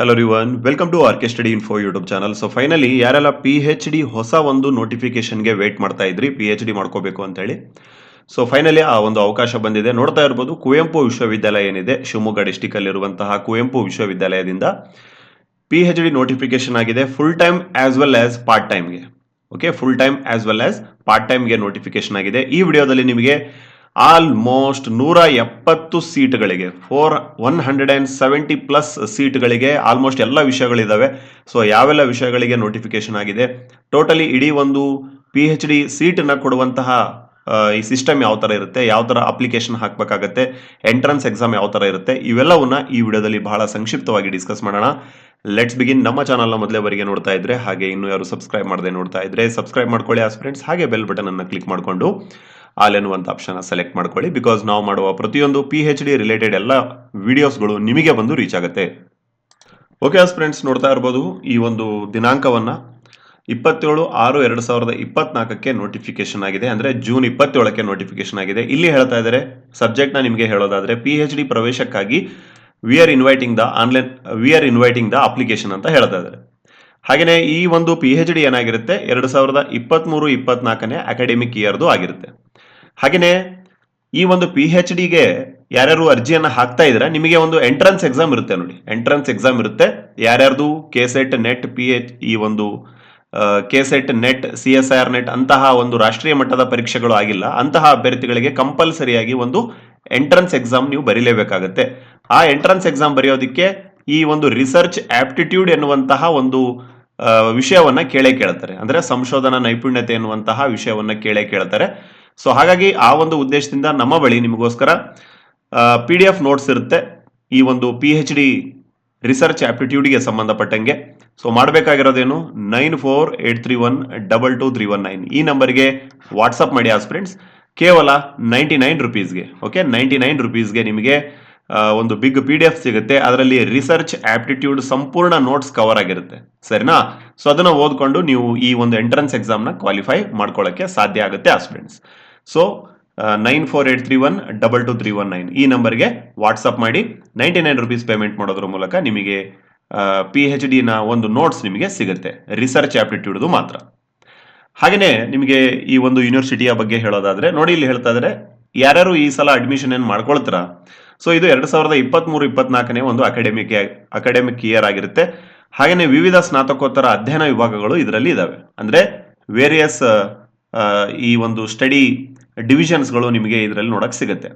Hello ರಿವನ್ welcome to RK study info YouTube channel so finally ಯಾರೆಲ್ಲ P H D ಹೊಸ ಒಂದು ನೋಟಿಫಿಕೇಶನ್ಗೆ wait ಮಾಡ್ತಾ ಇದ್ರಿ ಪಿ ಎಚ್ ಡಿ ಮಾಡ್ಕೋಬೇಕು ಅಂತೇಳಿ ಸೊ ಫೈನಲಿ ಆ ಒಂದು ಅವಕಾಶ ಬಂದಿದೆ. ನೋಡ್ತಾ ಇರ್ಬೋದು, ಕುವೆಂಪು ವಿಶ್ವವಿದ್ಯಾಲಯ ಏನಿದೆ? ಶಿವಮೊಗ್ಗ ಡಿಸ್ಟಿಕ್ ಅಲ್ಲಿರುವಂತಹ ಕುವೆಂಪು ವಿಶ್ವವಿದ್ಯಾಲಯದಿಂದ ಪಿ ಹೆಚ್ ಡಿ ನೋಟಿಫಿಕೇಶನ್ ಆಗಿದೆ full time as well as part ಟೈಮ್ಗೆ okay full time as well as part ಟೈಮ್ಗೆ ನೋಟಿಫಿಕೇಶನ್ ಆಗಿದೆ. ಈ ವಿಡಿಯೋದಲ್ಲಿ ನಿಮಗೆ ಆಲ್ಮೋಸ್ಟ್ ನೂರ ಎಪ್ಪತ್ತು ಸೀಟ್ಗಳಿಗೆ, for one hundred and seventy plus ಸೀಟ್ಗಳಿಗೆ almost ಎಲ್ಲ ವಿಷಯಗಳಿದ್ದಾವೆ ಸೊ ಯಾವೆಲ್ಲ ವಿಷಯಗಳಿಗೆ ನೋಟಿಫಿಕೇಶನ್ ಆಗಿದೆ? ಟೋಟಲಿ ಇಡೀ ಒಂದು ಪಿ ಎಚ್ ಡಿ ಸೀಟನ್ನು ಕೊಡುವಂತಹ ಈ ಸಿಸ್ಟಮ್ ಯಾವ ಥರ ಇರುತ್ತೆ, ಯಾವ ಥರ ಅಪ್ಲಿಕೇಶನ್ ಹಾಕಬೇಕಾಗತ್ತೆ ಎಂಟ್ರೆನ್ಸ್ ಎಕ್ಸಾಮ್ ಯಾವ ಥರ ಇರುತ್ತೆ, ಇವೆಲ್ಲವನ್ನ ಈ ವಿಡಿಯೋದಲ್ಲಿ ಬಹಳ ಸಂಕ್ಷಿಪ್ತವಾಗಿ ಡಿಸ್ಕಸ್ ಮಾಡೋಣ. ಲೆಟ್ಸ್ ಬಿಗಿನ್ ನಮ್ಮ ಚಾನಲ್ನ ಮೊದಲೇವರೆಗೆ ನೋಡ್ತಾ ಇದ್ರೆ, ಹಾಗೆ ಇನ್ನು ಯಾರು ಸಬ್ಸ್ಕ್ರೈಬ್ ಮಾಡದೆ ನೋಡ್ತಾ ಇದ್ರೆ ಸಬ್ಸ್ಕ್ರೈಬ್ ಮಾಡ್ಕೊಳ್ಳಿ ಆಸ್ ಫ್ರೆಂಡ್ಸ್ ಹಾಗೆ ಬೆಲ್ ಬಟನ್ ಅನ್ನು ಕ್ಲಿಕ್ ಮಾಡಿಕೊಂಡು. ಆಲ್ ಎನ್ನುವಂಥ ಆಪ್ಷನ್ ಸೆಲೆಕ್ಟ್ ಮಾಡ್ಕೊಳ್ಳಿ. ಬಿಕಾಸ್ ನಾವು ಮಾಡುವ ಪ್ರತಿಯೊಂದು ಪಿ ಎಚ್ ಡಿ ರಿಲೇಟೆಡ್ ಎಲ್ಲ ವಿಡಿಯೋಸ್ಗಳು ನಿಮಗೆ ಬಂದು ರೀಚ್ ಆಗುತ್ತೆ. ಓಕೆ ಆಸ್ ಫ್ರೆಂಡ್ಸ್ ನೋಡ್ತಾ ಇರ್ಬೋದು ಈ ಒಂದು ದಿನಾಂಕವನ್ನು ಇಪ್ಪತ್ತೇಳು ಆರು ಎರಡು ಸಾವಿರದ ಇಪ್ಪತ್ನಾಲ್ಕಕ್ಕೆ ನೋಟಿಫಿಕೇಶನ್ ಆಗಿದೆ. ಅಂದರೆ ಜೂನ್ ಇಪ್ಪತ್ತೇಳಕ್ಕೆ ನೋಟಿಫಿಕೇಶನ್ ಆಗಿದೆ. ಇಲ್ಲಿ ಹೇಳ್ತಾ ಇದ್ದಾರೆ ಸಬ್ಜೆಕ್ಟ್ನ ನಿಮಗೆ ಹೇಳೋದಾದರೆ P H D ಪ್ರವೇಶಕ್ಕಾಗಿ we are inviting the online we are inviting the application ಅಂತ ಹೇಳ್ತಾ ಇದ್ದಾರೆ. ಹಾಗೆಯೇ ಈ ಒಂದು ಪಿ ಎಚ್ ಡಿ ಏನಾಗಿರುತ್ತೆ? ಎರಡು ಸಾವಿರದ ಇಪ್ಪತ್ತ್ಮೂರು ಇಪ್ಪತ್ನಾಲ್ಕನೇ ಅಕಾಡೆಮಿಕ್ ಇಯರ್ದು ಆಗಿರುತ್ತೆ. ಹಾಗೆಯೇ ಈ ಒಂದು ಪಿ ಹೆಚ್ ಡಿಗೆ ಯಾರ್ಯಾರು ಅರ್ಜಿಯನ್ನ ಹಾಕ್ತಾ ಇದ್ರೆ ನಿಮಗೆ ಒಂದು ಎಂಟ್ರೆನ್ಸ್ ಎಕ್ಸಾಮ್ ಇರುತ್ತೆ ನೋಡಿ. ಎಂಟ್ರೆನ್ಸ್ ಎಕ್ಸಾಮ್ ಇರುತ್ತೆ. ಯಾರ್ಯಾರ್ದು K SET NET P H ಈ ಒಂದು K SET NET C S R NET ಅಂತಹ ಒಂದು ರಾಷ್ಟ್ರೀಯ ಮಟ್ಟದ ಪರೀಕ್ಷೆಗಳು ಆಗಿಲ್ಲ. ಅಂತಹ ಅಭ್ಯರ್ಥಿಗಳಿಗೆ ಕಂಪಲ್ಸರಿಯಾಗಿ ಒಂದು ಎಂಟ್ರೆನ್ಸ್ ಎಕ್ಸಾಮ್ ನೀವು ಬರೀಲೇಬೇಕಾಗತ್ತೆ. ಆ ಎಂಟ್ರೆನ್ಸ್ ಎಕ್ಸಾಮ್ ಬರೆಯೋದಕ್ಕೆ ಈ ಒಂದು ರಿಸರ್ಚ್ ಆಪ್ಟಿಟ್ಯೂಡ್ ಎನ್ನುವಂತಹ ಒಂದು ವಿಷಯವನ್ನ ಕೇಳೇ ಕೇಳ್ತಾರೆ. ಅಂದ್ರೆ ಸಂಶೋಧನಾ ನೈಪುಣ್ಯತೆ ಎನ್ನುವಂತಹ ವಿಷಯವನ್ನ ಕೇಳೇ ಕೇಳ್ತಾರೆ. ಸೊ ಹಾಗಾಗಿ ಆ ಒಂದು ಉದ್ದೇಶದಿಂದ ನಮ್ಮ ಬಳಿ ನಿಮಗೋಸ್ಕರ ಪಿ ಡಿ ಎಫ್ ನೋಟ್ಸ್ ಇರುತ್ತೆ. ಈ ಒಂದು ಪಿ ಎಚ್ ಡಿ ರಿಸರ್ಚ್ ಆಪ್ಟಿಟ್ಯೂಡ್ಗೆ ಸಂಬಂಧಪಟ್ಟಂಗೆ. So ಮಾಡಬೇಕಾಗಿರೋದೇನು? Nine four eight three one double two three one nine ಈ ನಂಬರ್ಗೆ ವಾಟ್ಸಪ್ ಮಾಡಿ ಆಸ್ಪ್ರೆಂಡ್ಸ್ ಕೇವಲ ನೈಂಟಿ ನೈನ್ ರುಪೀಸ್ಗೆ ಓಕೆ ನೈಂಟಿ ನೈನ್ ರುಪೀಸ್ಗೆ ನಿಮಗೆ ಒಂದು ಬಿಗ್ ಪಿ ಡಿ ಎಫ್ ಸಿಗುತ್ತೆ. ಅದರಲ್ಲಿ ರಿಸರ್ಚ್ ಆಪ್ಟಿಟ್ಯೂಡ್ ಸಂಪೂರ್ಣ ನೋಟ್ಸ್ ಕವರ್ ಆಗಿರುತ್ತೆ. ಸರಿನಾ? ಸೊ ಅದನ್ನ ಓದ್ಕೊಂಡು ನೀವು ಈ ಒಂದು ಎಂಟ್ರೆನ್ಸ್ ಎಕ್ಸಾಮ್ನ ಕ್ವಾಲಿಫೈ ಮಾಡ್ಕೊಳ್ಳೋಕ್ಕೆ ಸಾಧ್ಯ ಆಗುತ್ತೆ as friends so nine four eight three one double two three one nine ಈ ನಂಬರ್ಗೆ ವಾಟ್ಸಪ್ ಮಾಡಿ ನೈಂಟಿ ನೈನ್ ರುಪೀಸ್ ಪೇಮೆಂಟ್ ಮಾಡೋದ್ರ ಮೂಲಕ ನಿಮಗೆ ಪಿ ಎಚ್ ಡಿನ ಒಂದು ನೋಟ್ಸ್ ನಿಮಗೆ ಸಿಗುತ್ತೆ. ರಿಸರ್ಚ್ ಆಪ್ಟಿಟ್ಯೂಡ್ದು ಮಾತ್ರ. ಹಾಗೆಯೇ ನಿಮಗೆ ಈ ಒಂದು ಯೂನಿವರ್ಸಿಟಿಯ ಬಗ್ಗೆ ಹೇಳೋದಾದ್ರೆ, ನೋಡಿ ಇಲ್ಲಿ ಹೇಳ್ತಾ ಇದ್ದಾರೆ ಯಾರ್ಯಾರು ಈ ಸಲ ಅಡ್ಮಿಷನ್ ಏನು ಮಾಡ್ಕೊಳ್ತೀರಾ? ಸೊ ಇದು ಎರಡು ಸಾವಿರದ ಇಪ್ಪತ್ತ್ಮೂರು ಇಪ್ಪತ್ನಾಲ್ಕನೇ ಒಂದು ಅಕಾಡೆಮಿಕ್ ಅಕಾಡೆಮಿಕ್ ಇಯರ್ ಆಗಿರುತ್ತೆ. ಹಾಗೆಯೇ ವಿವಿಧ ಸ್ನಾತಕೋತ್ತರ ಅಧ್ಯಯನ ವಿಭಾಗಗಳು ಇದರಲ್ಲಿ ಇದಾವೆ. ಅಂದ್ರೆ ವೇರಿಯಸ್ ಈ ಒಂದು ಸ್ಟಡಿ ಡಿವಿಷನ್ಸ್ಗಳು ನಿಮಗೆ ಇದರಲ್ಲಿ ನೋಡೋಕೆ ಸಿಗುತ್ತೆ.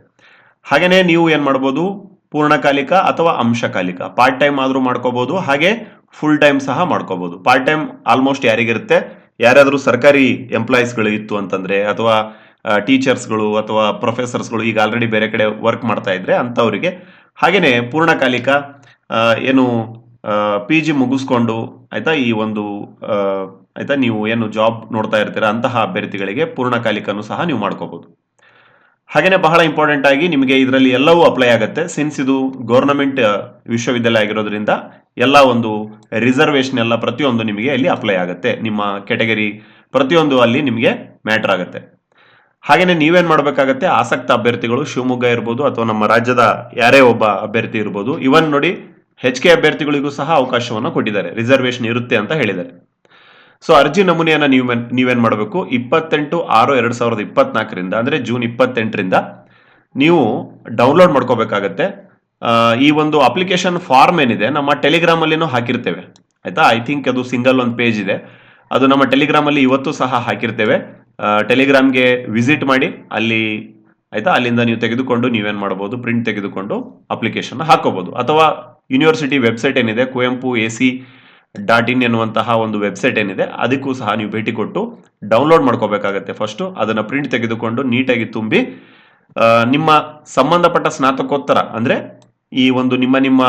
ಹಾಗೆಯೇ ನೀವು ಏನು ಮಾಡ್ಬೋದು? ಪೂರ್ಣಕಾಲಿಕ ಅಥವಾ ಅಂಶಕಾಲಿಕ. ಪಾರ್ಟ್ ಟೈಮ್ ಆದರೂ ಮಾಡ್ಕೋಬೋದು, ಹಾಗೆ ಫುಲ್ ಟೈಮ್ ಸಹ ಮಾಡ್ಕೋಬೋದು. ಪಾರ್ಟ್ ಟೈಮ್ ಆಲ್ಮೋಸ್ಟ್ ಯಾರಿಗಿರುತ್ತೆ? ಯಾರಾದರೂ ಸರ್ಕಾರಿ ಎಂಪ್ಲಾಯೀಸ್ಗಳು ಇತ್ತು ಅಂತಂದರೆ, ಅಥವಾ ಟೀಚರ್ಸ್ಗಳು ಅಥವಾ ಪ್ರೊಫೆಸರ್ಸ್ಗಳು ಈಗ ಆಲ್ರೆಡಿ ಬೇರೆ ಕಡೆ ವರ್ಕ್ ಮಾಡ್ತಾ ಇದ್ರೆ ಅಂಥವರಿಗೆ ಹಾಗೆಯೇ ಪೂರ್ಣಕಾಲಿಕ ಏನು ಪಿ ಜಿ ಮುಗಿಸ್ಕೊಂಡು, ಆಯಿತಾ? ಈ ಒಂದು ಆಯ್ತಾ? ನೀವು ಏನು ಜಾಬ್ ನೋಡ್ತಾ ಇರ್ತೀರಾ? ಅಂತಹ ಅಭ್ಯರ್ಥಿಗಳಿಗೆ ಪೂರ್ಣಕಾಲಿಕನು ಸಹ ನೀವು ಮಾಡ್ಕೋಬಹುದು ಹಾಗೇನೆ ಬಹಳ ಇಂಪಾರ್ಟೆಂಟ್ ಆಗಿ ನಿಮಗೆ ಇದರಲ್ಲಿ ಎಲ್ಲವೂ ಅಪ್ಲೈ ಆಗುತ್ತೆ. ಸಿನ್ಸ್ ಇದು ಗೌರ್ನಮೆಂಟ್ ವಿಶ್ವವಿದ್ಯಾಲಯ ಆಗಿರೋದ್ರಿಂದ ಎಲ್ಲ ಒಂದು ರಿಸರ್ವೇಶನ್ ಎಲ್ಲ ಪ್ರತಿಯೊಂದು ನಿಮಗೆ ಇಲ್ಲಿ ಅಪ್ಲೈ ಆಗುತ್ತೆ. ನಿಮ್ಮ ಕೆಟಗರಿ ಪ್ರತಿಯೊಂದು ಅಲ್ಲಿ ನಿಮಗೆ ಮ್ಯಾಟರ್ ಆಗುತ್ತೆ. ಹಾಗೇನೆ ನೀವೇನ್ ಮಾಡಬೇಕಾಗತ್ತೆ? ಆಸಕ್ತ ಅಭ್ಯರ್ಥಿಗಳು, ಶಿವಮೊಗ್ಗ ಇರ್ಬೋದು ಅಥವಾ ನಮ್ಮ ರಾಜ್ಯದ ಯಾರೇ ಒಬ್ಬ ಅಭ್ಯರ್ಥಿ ಇರ್ಬೋದು, ಇವನ್ ನೋಡಿ ಹೆಚ್ ಕೆ ಅಭ್ಯರ್ಥಿಗಳಿಗೂ ಸಹ ಅವಕಾಶವನ್ನು ಕೊಟ್ಟಿದ್ದಾರೆ. ರಿಸರ್ವೇಶನ್ ಇರುತ್ತೆ ಅಂತ ಹೇಳಿದ್ದಾರೆ. ಸೊ ಅರ್ಜಿ ನಮೂನೆಯನ್ನ ನೀವು ನೀವೇನು ಮಾಡಬೇಕು? ಇಪ್ಪತ್ತೆಂಟು ಆರು ಎರಡು ಸಾವಿರದ ಇಪ್ಪತ್ನಾಲ್ಕರಿಂದ, ಅಂದ್ರೆ ಜೂನ್ ಇಪ್ಪತ್ತೆಂಟರಿಂದ ನೀವು ಡೌನ್ಲೋಡ್ ಮಾಡ್ಕೋಬೇಕಾಗತ್ತೆ. ಈ ಒಂದು ಅಪ್ಲಿಕೇಶನ್ ಫಾರ್ಮ್ ಏನಿದೆ, ನಮ್ಮ ಟೆಲಿಗ್ರಾಮ್ ಅಲ್ಲಿನೂ ಹಾಕಿರ್ತೇವೆ. ಆಯಿತಾ? ಐ ಥಿಂಕ್ ಅದು ಸಿಂಗಲ್ ಒಂದು ಪೇಜ್ ಇದೆ. ಅದು ನಮ್ಮ ಟೆಲಿಗ್ರಾಮ್ ಅಲ್ಲಿ ಇವತ್ತು ಸಹ ಹಾಕಿರ್ತೇವೆ. ಟೆಲಿಗ್ರಾಮ್ಗೆ ವಿಸಿಟ್ ಮಾಡಿ, ಅಲ್ಲಿ, ಆಯಿತಾ? ಅಲ್ಲಿಂದ ನೀವು ತೆಗೆದುಕೊಂಡು ನೀವೇನು ಮಾಡಬಹುದು ಪ್ರಿಂಟ್ ತೆಗೆದುಕೊಂಡು ಅಪ್ಲಿಕೇಶನ್ ಹಾಕೋಬಹುದು ಅಥವಾ ಯೂನಿವರ್ಸಿಟಿ ವೆಬ್ಸೈಟ್ ಏನಿದೆ, Kuvempu A C dot in ಎನ್ನುವಂತಹ ಒಂದು ವೆಬ್ಸೈಟ್ ಏನಿದೆ, ಅದಕ್ಕೂ ಸಹ ನೀವು ಭೇಟಿ ಕೊಟ್ಟು ಡೌನ್ಲೋಡ್ ಮಾಡ್ಕೋಬೇಕಾಗತ್ತೆ ಫಸ್ಟು ಅದನ್ನು ಪ್ರಿಂಟ್ ತೆಗೆದುಕೊಂಡು ನೀಟಾಗಿ ತುಂಬಿ ನಿಮ್ಮ ಸಂಬಂಧಪಟ್ಟ ಸ್ನಾತಕೋತ್ತರ, ಅಂದರೆ ಈ ಒಂದು ನಿಮ್ಮ ನಿಮ್ಮ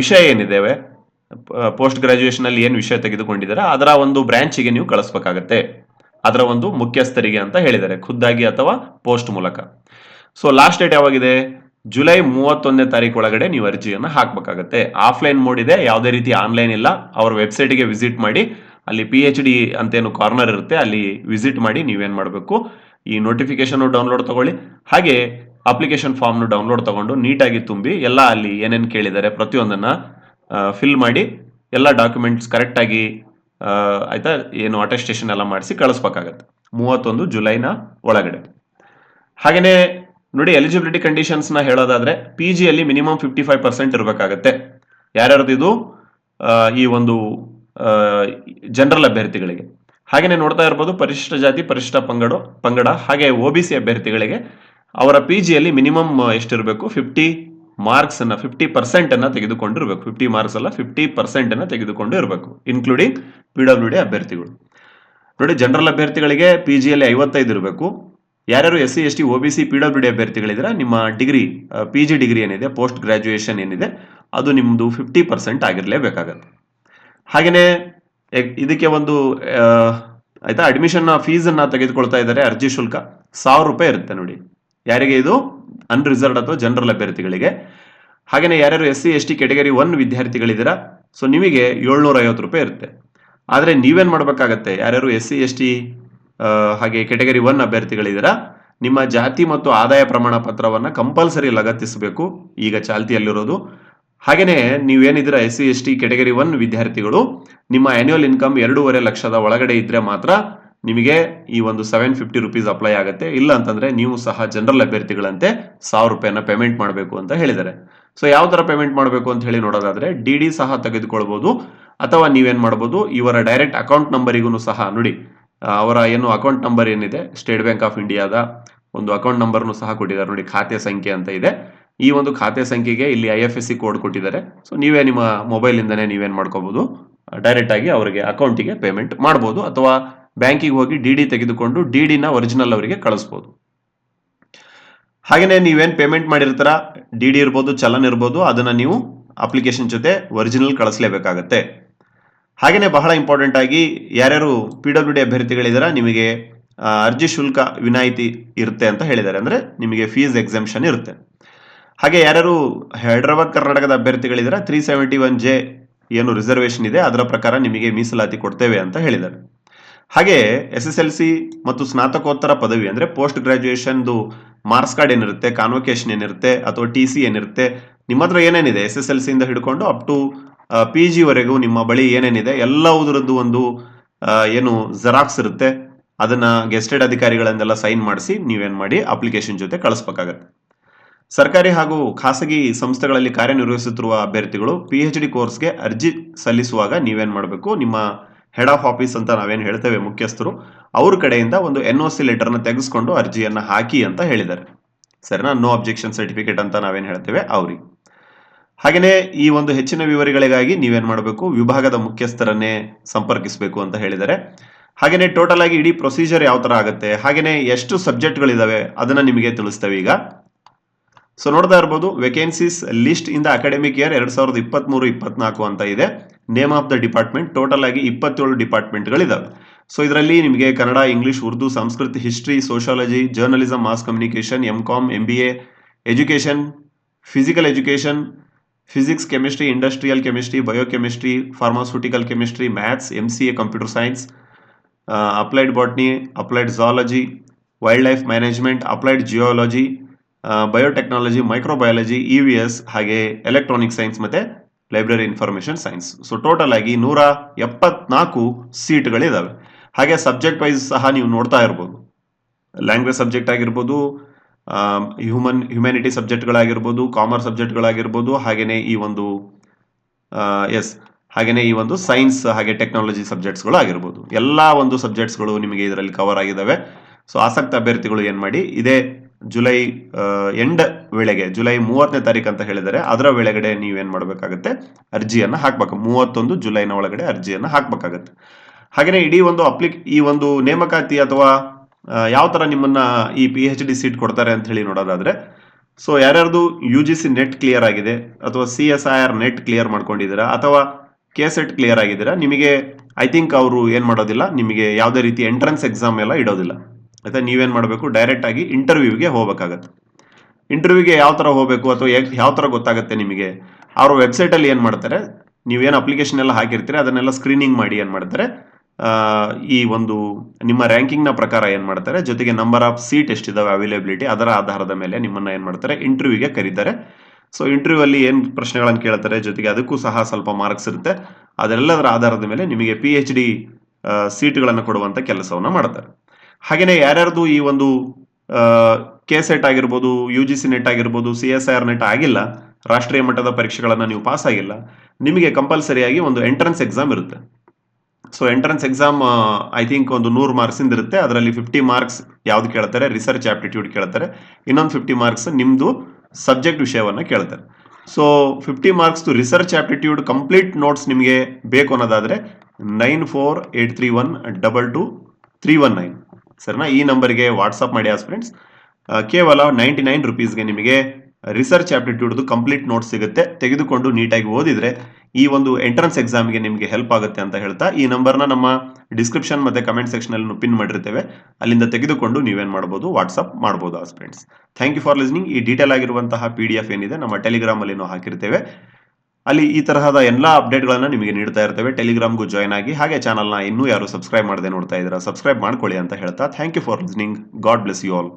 ವಿಷಯ ಏನಿದ್ದೇವೆ ಪೋಸ್ಟ್ ಗ್ರಾಜುಯೇಷನ್ ಅಲ್ಲಿ ಏನು ವಿಷಯ ತೆಗೆದುಕೊಂಡಿದ್ದಾರೆ, ಅದರ ಒಂದು ಬ್ರಾಂಚಿಗೆ ನೀವು ಕಳಿಸ್ಬೇಕಾಗತ್ತೆ. ಅದರ ಒಂದು ಮುಖ್ಯಸ್ಥರಿಗೆ ಅಂತ ಹೇಳಿದ್ದಾರೆ, ಖುದ್ದಾಗಿ ಅಥವಾ ಪೋಸ್ಟ್ ಮೂಲಕ. ಸೊ ಲಾಸ್ಟ್ ಡೇಟ್ ಯಾವಾಗಿದೆ? ಜುಲೈ ಮೂವತ್ತೊಂದನೇ ತಾರೀಕು ಒಳಗಡೆ ನೀವು ಅರ್ಜಿಯನ್ನು ಹಾಕಬೇಕಾಗತ್ತೆ. ಆಫ್ಲೈನ್ ಮೋಡ್ ಇದೆ, ಯಾವುದೇ ರೀತಿ ಆನ್ಲೈನ್ ಇಲ್ಲ. ಅವರ ವೆಬ್ಸೈಟ್ಗೆ ವಿಸಿಟ್ ಮಾಡಿ, ಅಲ್ಲಿ ಪಿ ಎಚ್ ಡಿ ಅಂತೇನು ಕಾರ್ನರ್ ಇರುತ್ತೆ, ಅಲ್ಲಿ ವಿಸಿಟ್ ಮಾಡಿ ನೀವೇನು ಮಾಡಬೇಕು. ಈ ನೋಟಿಫಿಕೇಶನ್ ಡೌನ್ಲೋಡ್ ತಗೊಳ್ಳಿ. ಹಾಗೆ ಅಪ್ಲಿಕೇಶನ್ ಫಾರ್ಮ್ನು ಡೌನ್ಲೋಡ್ ತಗೊಂಡು ನೀಟಾಗಿ ತುಂಬಿ, ಎಲ್ಲ ಅಲ್ಲಿ ಏನೇನು ಕೇಳಿದ್ದಾರೆ ಪ್ರತಿಯೊಂದನ್ನು ಫಿಲ್ ಮಾಡಿ, ಎಲ್ಲ ಡಾಕ್ಯುಮೆಂಟ್ಸ್ ಕರೆಕ್ಟಾಗಿ ಆಯಿತಾ, ಏನು ಅಟೆಸ್ಟೇಷನ್ ಎಲ್ಲ ಮಾಡಿಸಿ ಕಳಿಸ್ಬೇಕಾಗತ್ತೆ. ಮೂವತ್ತೊಂದು ಜುಲೈನ ಒಳಗಡೆ. ಹಾಗೆಯೇ ನೋಡಿ ಎಲಿಜಿಬಿಲಿಟಿ ಕಂಡೀಷನ್ಸ್ನ ಹೇಳೋದಾದ್ರೆ ಪಿ ಜಿಯಲ್ಲಿ ಮಿನಿಮಮ್ ಫಿಫ್ಟಿ ಫೈವ್ ಪರ್ಸೆಂಟ್ ಇರಬೇಕಾಗತ್ತೆ. ಯಾರ್ಯಾರ್ದು ಇದು? ಈ ಒಂದು ಜನರಲ್ ಅಭ್ಯರ್ಥಿಗಳಿಗೆ. ಹಾಗೆಯೇ ನೋಡ್ತಾ ಇರ್ಬೋದು, ಪರಿಶಿಷ್ಟ ಜಾತಿ, ಪರಿಶಿಷ್ಟ ಪಂಗಡ ಪಂಗಡ, ಹಾಗೆ ಒ ಬಿ ಸಿ ಅಭ್ಯರ್ಥಿಗಳಿಗೆ ಅವರ ಪಿ ಜಿಯಲ್ಲಿ ಮಿನಿಮಮ್ ಎಷ್ಟಿರಬೇಕು? ಫಿಫ್ಟಿ ಮಾರ್ಕ್ಸ್ ಅನ್ನ ಫಿಫ್ಟಿ ಪರ್ಸೆಂಟ್ ಅನ್ನ ತೆಗೆದುಕೊಂಡಿರಬೇಕು ಫಿಫ್ಟಿ ಮಾರ್ಕ್ಸ್ ಅಲ್ಲ ಫಿಫ್ಟಿ ಪರ್ಸೆಂಟ್ ಅನ್ನ ತೆಗೆದುಕೊಂಡು ಇರಬೇಕು ಇನ್ಕ್ಲೂಡಿಂಗ್ ಪಿ ಡಬ್ಲ್ಯೂ ಡಿ ಅಭ್ಯರ್ಥಿಗಳು. ನೋಡಿ, ಜನರಲ್ ಅಭ್ಯರ್ಥಿಗಳಿಗೆ ಪಿ ಜಿಯಲ್ಲಿ ಐವತ್ತೈದು ಇರಬೇಕು. ಯಾರ್ಯಾರು S C S T O B C P W D ಅಭ್ಯರ್ಥಿಗಳಿದ್ರೆ, ನಿಮ್ಮ ಡಿಗ್ರಿ ಪಿ ಜಿ ಡಿಗ್ರಿ ಏನಿದೆ ಪೋಸ್ಟ್ ಗ್ರಾಜುಯೇಷನ್ ಏನಿದೆ, ಅದು ನಿಮ್ಮದು ಫಿಫ್ಟಿ ಪರ್ಸೆಂಟ್ ಆಗಿರಲೇಬೇಕಾಗತ್ತೆ. ಹಾಗೆಯೇ ಇದಕ್ಕೆ ಒಂದು ಆಯಿತಾ ಅಡ್ಮಿಷನ್ನ ಫೀಸನ್ನು ತೆಗೆದುಕೊಳ್ತಾ ಇದ್ದಾರೆ ಅರ್ಜಿ ಶುಲ್ಕ, ಸಾವಿರ ರೂಪಾಯಿ ಇರುತ್ತೆ ನೋಡಿ. ಯಾರಿಗೆ ಇದು? ಅನ್ರಿಸರ್ವ್ಡ್ ಅಥವಾ ಜನರಲ್ ಅಭ್ಯರ್ಥಿಗಳಿಗೆ. ಹಾಗೆಯೇ ಯಾರ್ಯಾರು S C S T category one ವಿದ್ಯಾರ್ಥಿಗಳಿದ್ದೀರಾ so ನಿಮಗೆ ಏಳ್ನೂರ ಐವತ್ತು ರೂಪಾಯಿ ಇರುತ್ತೆ. ಆದರೆ ನೀವೇನು ಮಾಡಬೇಕಾಗತ್ತೆ? ಯಾರ್ಯಾರು ಎಸ್ ಸಿ ಎಸ್ ಟಿ ಹಾಗೆ ಕೆಟಗರಿ ಒನ್ ಅಭ್ಯರ್ಥಿಗಳಿದ್ದೀರಾ, ನಿಮ್ಮ ಜಾತಿ ಮತ್ತು ಆದಾಯ ಪ್ರಮಾಣ ಪತ್ರವನ್ನು ಕಂಪಲ್ಸರಿ ಲಗತ್ತಿಸಬೇಕು, ಈಗ ಚಾಲ್ತಿಯಲ್ಲಿರೋದು. ಹಾಗೆಯೇ ನೀವೇನಿದ್ದೀರಾ S C S T category one ವಿದ್ಯಾರ್ಥಿಗಳು, ನಿಮ್ಮ ಆ್ಯನ್ಯುವಲ್ ಇನ್ಕಮ್ ಎರಡೂವರೆ ಲಕ್ಷದ ಒಳಗಡೆ ಇದ್ದರೆ ಮಾತ್ರ ನಿಮಗೆ ಈ ಒಂದು ಸೆವೆನ್ ಫಿಫ್ಟಿ ರುಪೀಸ್ ಅಪ್ಲೈ ಆಗುತ್ತೆ. ಇಲ್ಲ ಅಂತಂದ್ರೆ ನೀವು ಸಹ ಜನರಲ್ ಅಭ್ಯರ್ಥಿಗಳಂತೆ ಸಾವಿರ ರೂಪಾಯಿನ ಪೇಮೆಂಟ್ ಮಾಡಬೇಕು ಅಂತ ಹೇಳಿದ್ದಾರೆ. ಸೊ ಯಾವ ತರ ಪೇಮೆಂಟ್ ಮಾಡಬೇಕು ಅಂತ ಹೇಳಿ ನೋಡೋದಾದ್ರೆ ಡಿ ಡಿ ಸಹ ತೆಗೆದುಕೊಳ್ಬೋದು, ಅಥವಾ ನೀವೇನು ಮಾಡಬಹುದು ಇವರ ಡೈರೆಕ್ಟ್ ಅಕೌಂಟ್ ನಂಬರಿಗೂ ಸಹ ನೋಡಿ. ಅವರ ಏನು ಅಕೌಂಟ್ ನಂಬರ್ ಏನಿದೆ ಸ್ಟೇಟ್ ಬ್ಯಾಂಕ್ ಆಫ್ ಇಂಡಿಯಾದ ಒಂದು ಅಕೌಂಟ್ ನಂಬರ್ನು ಸಹ ಕೊಟ್ಟಿದ್ದಾರೆ. ನೋಡಿ, ಖಾತೆ ಸಂಖ್ಯೆ ಅಂತ ಇದೆ. ಈ ಒಂದು ಖಾತೆ ಸಂಖ್ಯೆಗೆ ಇಲ್ಲಿ I F S C code ಕೊಟ್ಟಿದ್ದಾರೆ. ಸೊ ನೀವೇ ನಿಮ್ಮ ಮೊಬೈಲ್ ನೀವೇನು ಮಾಡ್ಕೋಬಹುದು ಡೈರೆಕ್ಟ್ ಆಗಿ ಅವರಿಗೆ ಅಕೌಂಟಿಗೆ ಪೇಮೆಂಟ್ ಮಾಡಬಹುದು ಅಥವಾ ಬ್ಯಾಂಕಿಗೆ ಹೋಗಿ ಡಿ ಡಿ ತೆಗೆದುಕೊಂಡು ಡಿ ಡಿನ ಒರಿಜಿನಲ್ ಅವರಿಗೆ ಕಳಿಸ್ಬೋದು. ಹಾಗೆಯೇ ನೀವೇನು ಪೇಮೆಂಟ್ ಮಾಡಿರ್ತಾರ? ಡಿ ಡಿ ಇರ್ಬೋದು, ಚಲನ್ ಇರ್ಬೋದು, ಅದನ್ನ ನೀವು ಅಪ್ಲಿಕೇಶನ್ ಜೊತೆ ಒರಿಜಿನಲ್ ಕಳಿಸ್ಲೇಬೇಕಾಗತ್ತೆ. ಹಾಗೆಯೇ ಬಹಳ ಇಂಪಾರ್ಟೆಂಟ್ ಆಗಿ ಯಾರ್ಯಾರು ಪಿ ಡಬ್ಲ್ಯೂ ಡಿ ಅಭ್ಯರ್ಥಿಗಳಿದಾರ, ನಿಮಗೆ ಅರ್ಜಿ ಶುಲ್ಕ ವಿನಾಯಿತಿ ಇರುತ್ತೆ ಅಂತ ಹೇಳಿದ್ದಾರೆ ಅಂದರೆ ನಿಮಗೆ ಫೀಸ್ ಎಕ್ಸೆಂಪ್ಷನ್ ಇರುತ್ತೆ. ಹಾಗೆ ಯಾರ್ಯಾರು ಹೈದರಾಬಾದ್, ಕರ್ನಾಟಕದ ಅಭ್ಯರ್ಥಿಗಳಿದಾರ ತ್ರೀ ಸೆವೆಂಟಿ ಒನ್ ಜೆ ಏನು ರಿಸರ್ವೇಷನ್ ಇದೆ, ಅದರ ಪ್ರಕಾರ ನಿಮಗೆ ಮೀಸಲಾತಿ ಕೊಡ್ತೇವೆ ಅಂತ ಹೇಳಿದ್ದಾರೆ ಹಾಗೆ ಎಸ್ ಎಸ್ ಎಲ್ ಸಿ ಮತ್ತು ಸ್ನಾತಕೋತ್ತರ ಪದವಿ ಅಂದರೆ ಪೋಸ್ಟ್ ಗ್ರಾಜುಯೇಷನ್ದು ಮಾರ್ಕ್ಸ್ ಕಾರ್ಡ್ ಏನಿರುತ್ತೆ ಕಾನ್ವೊಕೇಶನ್ ಏನಿರುತ್ತೆ, ಅಥವಾ ಟಿ ಸಿ ಏನಿರುತ್ತೆ, ನಿಮ್ಮ ಹತ್ರ ಏನೇನಿದೆ ಎಸ್ ಎಸ್ ಎಲ್ ಸಿಯಿಂದ ಹಿಡ್ಕೊಂಡು ಅಪ್ ಟು ಪಿ ಜಿವರೆಗೂ ನಿಮ್ಮ ಬಳಿ ಏನೇನಿದೆ ಎಲ್ಲವುದರದ್ದು ಒಂದು ಏನು ಜೆರಾಕ್ಸ್ ಇರುತ್ತೆ, ಅದನ್ನ ಗೆಸ್ಟೆಡ್ ಅಧಿಕಾರಿಗಳನ್ನೆಲ್ಲ ಸೈನ್ ಮಾಡಿಸಿ ನೀವೇನು ಮಾಡಿ ಅಪ್ಲಿಕೇಶನ್ ಜೊತೆ ಕಳಿಸ್ಬೇಕಾಗತ್ತೆ. ಸರ್ಕಾರಿ ಹಾಗೂ ಖಾಸಗಿ ಸಂಸ್ಥೆಗಳಲ್ಲಿ ಕಾರ್ಯನಿರ್ವಹಿಸುತ್ತಿರುವ ಅಭ್ಯರ್ಥಿಗಳು ಪಿ ಎಚ್ ಡಿ ಕೋರ್ಸ್ಗೆ ಅರ್ಜಿ ಸಲ್ಲಿಸುವಾಗ ನೀವೇನು ಮಾಡಬೇಕು, ನಿಮ್ಮ ಹೆಡ್ ಆಫ್ ಆಫೀಸ್ ಅಂತ ನಾವೇನು ಹೇಳ್ತೇವೆ ಮುಖ್ಯಸ್ಥರು, ಅವ್ರ ಕಡೆಯಿಂದ ಒಂದು ಎನ್ ಒ ಸಿ ಲೆಟರ್ನ ತೆಗೆಸ್ಕೊಂಡು ಅರ್ಜಿಯನ್ನ ಹಾಕಿ ಅಂತ ಹೇಳಿದ್ದಾರೆ. ಸರಿನಾ? ನೋ ಅಬ್ಜೆಕ್ಷನ್ ಸರ್ಟಿಫಿಕೇಟ್ ಅಂತ ನಾವೇನು ಹೇಳ್ತೇವೆ, ಅವ್ರಿಗೆ. ಹಾಗೆಯೇ ಈ ಒಂದು ಹೆಚ್ಚಿನ ವಿವರಗಳಿಗಾಗಿ ನೀವೇನು ಮಾಡಬೇಕು? ವಿಭಾಗದ ಮುಖ್ಯಸ್ಥರನ್ನೇ ಸಂಪರ್ಕಿಸಬೇಕು ಅಂತ ಹೇಳಿದ್ದಾರೆ ಹಾಗೆಯೇ ಟೋಟಲ್ ಆಗಿ ಇಡೀ ಪ್ರೊಸೀಜರ್ ಯಾವ ಥರ ಆಗುತ್ತೆ? ಹಾಗೆಯೇ ಎಷ್ಟು ಸಬ್ಜೆಕ್ಟ್ಗಳಿದಾವೆ ಅದನ್ನ ನಿಮಗೆ ತಿಳಿಸ್ತೇವೆ ಈಗ. ಸೊ ನೋಡ್ತಾ ಇರ್ಬೋದು ವೇಕೆನ್ಸೀಸ್ ಲಿಸ್ಟ್ ಇಂದ ಅಕಾಡೆಮಿಕ್ ಇಯರ್ ಎರಡು ಸಾವಿರದ ಇಪ್ಪತ್ಮೂರು, ಇಪ್ಪತ್ನಾಲ್ಕು ಅಂತ ಇದೆ. Name of the department total ಆಗಿ ಇಪ್ಪತ್ತೇಳು ಡಿಪಾರ್ಟ್ಮೆಂಟ್ಗಳಿದಾವೆ ಸೊ ಇದರಲ್ಲಿ ನಿಮಗೆ ಕನ್ನಡ ಇಂಗ್ಲಿಷ್ ಉರ್ದು ಸಂಸ್ಕೃತಿ history sociology journalism mass communication M com M B A education physical education physics chemistry industrial chemistry biochemistry pharmaceutical chemistry maths M C A computer science applied botany applied zoology wildlife management applied geology biotechnology microbiology E V S ಹಾಗೆ electronic science ಮತ್ತೆ library information science so total ಆಗಿ ನೂರ ಎಪ್ಪತ್ನಾಲ್ಕು ಸೀಟ್ಗಳಿದಾವೆ ಹಾಗೆ subject wise ಸಹ ನೀವು ನೋಡ್ತಾ ಇರ್ಬೋದು. ಲ್ಯಾಂಗ್ವೇಜ್ ಸಬ್ಜೆಕ್ಟ್ ಆಗಿರ್ಬೋದು ಹ್ಯೂಮನ್ ಹ್ಯುಮ್ಯಾನಿಟಿ ಸಬ್ಜೆಕ್ಟ್ಗಳಾಗಿರ್ಬೋದು ಕಾಮರ್ಸ್ ಸಬ್ಜೆಕ್ಟ್ಗಳಾಗಿರ್ಬೋದು ಹಾಗೆಯೇ ಈ ಒಂದು ಎಸ್ ಹಾಗೆಯೇ ಈ ಒಂದು ಸೈನ್ಸ್ ಹಾಗೆ ಟೆಕ್ನಾಲಜಿ ಸಬ್ಜೆಕ್ಟ್ಸ್ಗಳು ಆಗಿರ್ಬೋದು ಎಲ್ಲ ಒಂದು ಸಬ್ಜೆಕ್ಟ್ಸ್ಗಳು ನಿಮಗೆ ಇದರಲ್ಲಿ ಕವರ್ ಆಗಿದ್ದಾವೆ ಸೊ ಆಸಕ್ತ ಅಭ್ಯರ್ಥಿಗಳು ಏನು ಮಾಡಿ, ಇದೇ ಜುಲೈ ಎಂಡ್ ವೇಳೆಗೆ, ಜುಲೈ ಮೂವತ್ತನೇ ತಾರೀಕು ಅಂತ ಹೇಳಿದರೆ ಅದರ ವೇಳೆಗಡೆ ನೀವೇನು ಮಾಡಬೇಕಾಗುತ್ತೆ? ಅರ್ಜಿಯನ್ನ ಹಾಕ್ಬೇಕು. ಮೂವತ್ತೊಂದು ಜುಲೈನ ಒಳಗಡೆ ಅರ್ಜಿಯನ್ನ ಹಾಕ್ಬೇಕಾಗತ್ತೆ. ಹಾಗೆಯೇ ಇಡೀ ಒಂದು ಅಪ್ಲಿಕ್ ಈ ಒಂದು ನೇಮಕಾತಿ ಅಥವಾ ಯಾವ ಥರ ನಿಮ್ಮನ್ನ ಈ ಪಿ ಎಚ್ ಡಿ ಸೀಟ್ ಕೊಡ್ತಾರೆ ಅಂತ ಹೇಳಿ ನೋಡೋದಾದರೆ so ಯಾರ್ಯಾರ್ದು U G C NET clear ಆಗಿದೆ, ಅಥವಾ C S I R NET clear ಮಾಡ್ಕೊಂಡಿದ್ದೀರಾ, ಅಥವಾ ಕೆ ಸೆಟ್ ಕ್ಲಿಯರ್ ಆಗಿದ್ದೀರಾ, ನಿಮಗೆ ಐ ಥಿಂಕ್ ಅವರು ಏನು ಮಾಡೋದಿಲ್ಲ, ನಿಮಗೆ ಯಾವುದೇ ರೀತಿ ಎಂಟ್ರೆನ್ಸ್ ಎಕ್ಸಾಮ್ ಎಲ್ಲ ಇಡೋದಿಲ್ಲ. ಆಯಿತಾ, ನೀವೇನು ಮಾಡಬೇಕು ಡೈರೆಕ್ಟ್ ಆಗಿ ಇಂಟರ್ವ್ಯೂಗೆ ಹೋಗಬೇಕಾಗತ್ತೆ. ಇಂಟರ್ವ್ಯೂಗೆ ಯಾವ ಥರ ಹೋಗಬೇಕು, ಅಥವಾ ಯಾವ ಥರ ಗೊತ್ತಾಗುತ್ತೆ ನಿಮಗೆ, ಅವರ ವೆಬ್ಸೈಟ್ ಅಲ್ಲಿ ಏನ್ ಮಾಡ್ತಾರೆ ನೀವೇನು ಅಪ್ಲಿಕೇಶನ್ ಎಲ್ಲ ಹಾಕಿರ್ತೀರಿ, ಅದನ್ನೆಲ್ಲ ಸ್ಕ್ರೀನಿಂಗ್ ಮಾಡಿ ಏನು ಮಾಡ್ತಾರೆ ಈ ಒಂದು ನಿಮ್ಮ ರ್ಯಾಂಕಿಂಗ್ನ ಪ್ರಕಾರ ಏನು ಮಾಡ್ತಾರೆ? ಜೊತೆಗೆ ನಂಬರ್ ಆಫ್ ಸೀಟ್ ಎಷ್ಟಿದಾವೆ ಅವೈಲೇಬಿಲಿಟಿ ಅದರ ಆಧಾರದ ಮೇಲೆ ನಿಮ್ಮನ್ನ ಏನು ಮಾಡ್ತಾರೆ? ಇಂಟರ್ವ್ಯೂಗೆ ಕರೀತಾರೆ. ಸೊ ಇಂಟರ್ವ್ಯೂ ಅಲ್ಲಿ ಏನು ಪ್ರಶ್ನೆಗಳನ್ನು ಕೇಳ್ತಾರೆ? ಜೊತೆಗೆ ಅದಕ್ಕೂ ಸಹ ಸ್ವಲ್ಪ ಮಾರ್ಕ್ಸ್ ಇರುತ್ತೆ. ಅದೆಲ್ಲದರ ಆಧಾರದ ಮೇಲೆ ನಿಮಗೆ ಪಿ ಎಚ್ ಡಿ ಸೀಟ್ಗಳನ್ನು ಕೊಡುವಂಥ ಕೆಲಸವನ್ನು ಮಾಡ್ತಾರೆ. ಹಾಗೆಯೇ ಯಾರ್ಯಾರ್ದು ಈ ಒಂದು ಕೆ ಸೆಟ್ ಆಗಿರ್ಬೋದು ಯು ಜಿ ಸಿ ನೆಟ್ ಆಗಿರ್ಬೋದು C S I R NET ಆಗಿಲ್ಲ, ರಾಷ್ಟ್ರೀಯ ಮಟ್ಟದ ಪರೀಕ್ಷೆಗಳನ್ನು ನೀವು ಪಾಸ್ ಆಗಿಲ್ಲ, ನಿಮಗೆ ಕಂಪಲ್ಸರಿಯಾಗಿ ಒಂದು ಎಂಟ್ರೆನ್ಸ್ ಎಕ್ಸಾಮ್ ಇರುತ್ತೆ. So entrance exam I think ಒಂದು ನೂರು ಮಾರ್ಕ್ಸಿಂದ ಇರುತ್ತೆ. ಅದರಲ್ಲಿ ಫಿಫ್ಟಿ ಮಾರ್ಕ್ಸ್ ಯಾವ್ದು ಕೇಳ್ತಾರೆ? ರಿಸರ್ಚ್ ಆಪ್ಟಿಟ್ಯೂಡ್ ಕೇಳ್ತಾರೆ. ಇನ್ನೊಂದು ಫಿಫ್ಟಿ ಮಾರ್ಕ್ಸ್ ನಿಮ್ಮದು ಸಬ್ಜೆಕ್ಟ್ ವಿಷಯವನ್ನು ಕೇಳ್ತಾರೆ. So fifty marks research aptitude complete notes ನಿಮಗೆ ಬೇಕು ಅನ್ನೋದಾದರೆ nine four eight three one double two three one nine ಸರಿನಾ? ಈ ನಂಬರ್ಗೆ ವಾಟ್ಸಪ್ ಮಾಡಿ ಆಸ್ ಫ್ರೆಂಡ್ಸ್ ಕೇವಲ ನೈಂಟಿ ನೈನ್ ರುಪೀಸ್ಗೆ ನಿಮಗೆ ರಿಸರ್ಚ್ ಆಪ್ಟಿಟ್ಯೂಡ್ದು ಕಂಪ್ಲೀಟ್ ನೋಟ್ಸ್ ಸಿಗುತ್ತೆ. ತೆಗೆದುಕೊಂಡು ನೀಟಾಗಿ ಓದಿದರೆ ಈ ಒಂದು ಎಂಟ್ರೆನ್ಸ್ ಎಕ್ಸಾಮ್ಗೆ ನಿಮಗೆ ಹೆಲ್ಪ್ ಆಗುತ್ತೆ ಅಂತ ಹೇಳ್ತಾ ಈ ನಂಬರ್ನ ನಮ್ಮ ಡಿಸ್ಕ್ರಿಪ್ಷನ್ ಮತ್ತು ಕಮೆಂಟ್ ಸೆಕ್ಷನಲ್ಲಿ ಪಿನ್ ಮಾಡಿರ್ತೇವೆ. ಅಲ್ಲಿಂದ ತೆಗೆದುಕೊಂಡು ನೀವೇನು ಮಾಡ್ಬೋದು ವಾಟ್ಸಪ್ ಮಾಡ್ಬೋದು ಆ friends thank you for listening ಈ ಡೀಟೇಲ್ ಆಗಿರುವಂತಹ ಪಿ ಡಿ ಎಫ್ ಏನಿದೆ ನಮ್ಮ ಟೆಲಿಗ್ರಾಮಲ್ಲಿ ನಾವು ಹಾಕಿರ್ತೇವೆ. ಅಲ್ಲಿ ಈ ತರಹದ ಎಲ್ಲ ಅಪ್ಡೇಟ್ಗಳನ್ನು ನಿಮಗೆ ನೀಡ್ತಾ ಇರ್ತೇವೆ. ಟೆಲಿಗ್ರಾಮ್ಗೂ ಜಾಯ್ನ್ ಆಗಿ. ಹಾಗೆ ಚಾನಲ್ನ ಇನ್ನೂ ಯಾರು ಸಬ್ಸ್ಕ್ರೈಬ್ ಮಾಡದೆ ನೋಡ್ತಾ ಇದ್ದೀರಾ ಸಬ್ಸ್ಕ್ರೈಬ್ ಮಾಡ್ಕೊಳ್ಳಿ ಅಂತ ಹೇಳ್ತಾ. Thank you for listening God bless you all